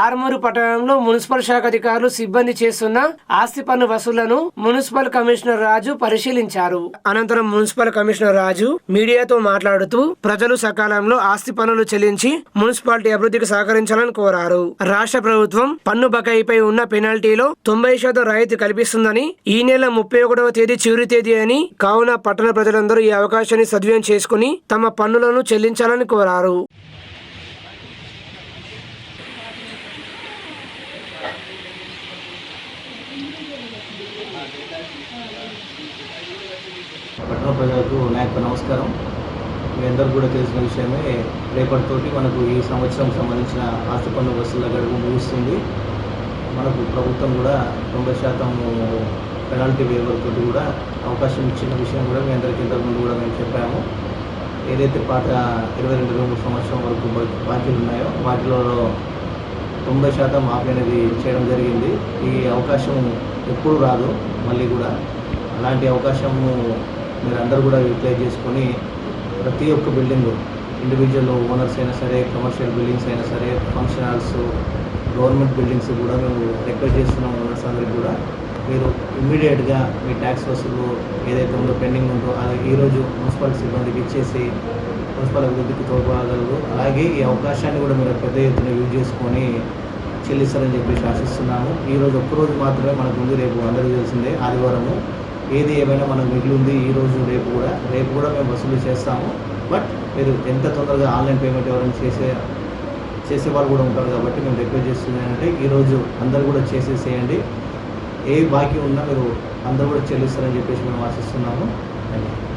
ఆర్మూరు పట్టణంలో మున్సిపల్ శాఖ అధికారులు సిబ్బంది చేస్తున్న ఆస్తి పన్ను వసూళ్ళను మున్సిపల్ కమిషనర్ రాజు పరిశీలించారు. అనంతరం మున్సిపల్ కమిషనర్ రాజు మీడియాతో మాట్లాడుతూ ప్రజలు సకాలంలో ఆస్తి పన్నులు చెల్లించి మున్సిపాలిటీ అభివృద్ధికి సహకరించాలని కోరారు. రాష్ట్ర ప్రభుత్వం పన్ను బకాయిపై ఉన్న పెనాల్టీలో తొంభై శాతం రాయితీ కల్పిస్తుందని ఈ నెల ముప్పై ఒకటవ తేదీ చివరి తేదీ అని కావున పట్టణ ప్రజలందరూ ఈ అవకాశాన్ని సద్వినియోగం చేసుకుని తమ పన్నులను చెల్లించాలని కోరారు. పట్టణ ప్రజలకు నా యొక్క నమస్కారం. మీ అందరికీ కూడా తెలిసిన విషయమే రేపటితోటి మనకు ఈ సంవత్సరం సంబంధించిన ఆస్తి పన్ను వసూల గడువు ముగుస్తుంది. మనకు ప్రభుత్వం కూడా తొంభై శాతం పెనాల్టీ వేవర్ తోటి కూడా అవకాశం ఇచ్చిన విషయం కూడా మీ అందరికీ ఇంతకుముందు కూడా మేము చెప్పాము. ఏదైతే పాత ఇరవై రెండు రెండు సంవత్సరం వరకు బాకీలు ఉన్నాయో వాటిలో తొంభై శాతం మాఫీ అనేది చేయడం జరిగింది. ఈ అవకాశం ఎప్పుడు రాదు మళ్ళీ కూడా. అలాంటి అవకాశము మీరు కూడా యూటిలైజ్ చేసుకొని ప్రతి ఒక్క బిల్డింగ్ ఇండివిజువల్ ఓనర్స్ అయినా సరే కమర్షియల్ బిల్డింగ్స్ అయినా సరే ఫంక్షన్ హాల్స్ గవర్నమెంట్ బిల్డింగ్స్ కూడా మేము రిక్వెస్ట్ చేస్తున్నాం ఓనర్స్ అందరికి కూడా. మీరు ఇమ్మీడియట్గా మీ ట్యాక్స్ వసూలు ఏదైతే ఉందో పెండింగ్ ఉందో అది ఈరోజు మున్సిపాలిటీ సిబ్బందికి ఇచ్చేసి మున్సిపల్ అభివృద్ధికి తోడ్పడగలరు. అలాగే ఈ అవకాశాన్ని కూడా మీరు పెద్ద ఎత్తున యూజ్ చేసుకొని చెల్లిస్తారని చెప్పేసి ఆశిస్తున్నాము. ఈ రోజు ఒక్కరోజు మాత్రమే మనకు ఉంది రేపు అందరికీ తెలిసిందే ఆదివారము. ఏది ఏమైనా మనకు మిగిలి ఉంది ఈ రోజు రేపు కూడా రేపు కూడా మేము వసూలు చేస్తాము. బట్ మీరు ఎంత తొందరగా ఆన్లైన్ పేమెంట్ ఎవరైనా చేసే చేసే వాళ్ళు కూడా ఉంటారు కాబట్టి మేము రిక్వెస్ట్ చేస్తుంది అంటే ఈరోజు అందరు కూడా చేసేసేయండి. ఏ బాకీ ఉన్నా మీరు అందరూ కూడా చెల్లిస్తారని చెప్పేసి మేము ఆశిస్తున్నాము. ధన్యవాదాలు.